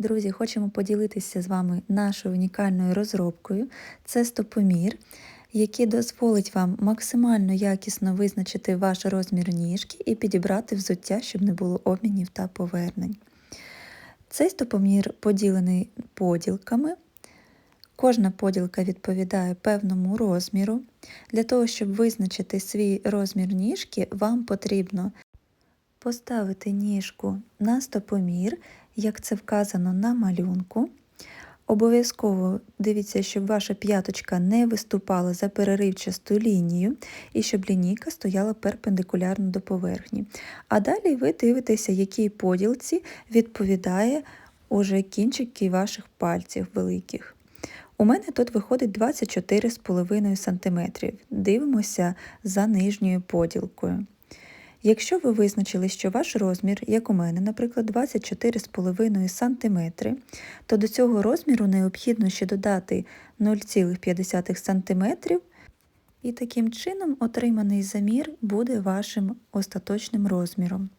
Друзі, хочемо поділитися з вами нашою унікальною розробкою. Це стопомір, який дозволить вам максимально якісно визначити ваш розмір ніжки і підібрати взуття, щоб не було обмінів та повернень. Цей стопомір поділений поділками. Кожна поділка відповідає певному розміру. Для того, щоб визначити свій розмір ніжки, вам потрібно поставити ніжку на стопомір, як це вказано на малюнку. Обов'язково дивіться, щоб ваша п'яточка не виступала за переривчасту лінію і щоб лінійка стояла перпендикулярно до поверхні. А далі ви дивитеся, якій поділці відповідає уже кінчики ваших пальців великих. У мене тут виходить 24,5 см. Дивимося за нижньою поділкою. Якщо ви визначили, що ваш розмір, як у мене, наприклад, 24,5 см, то до цього розміру необхідно ще додати 0,5 см, і таким чином отриманий замір буде вашим остаточним розміром.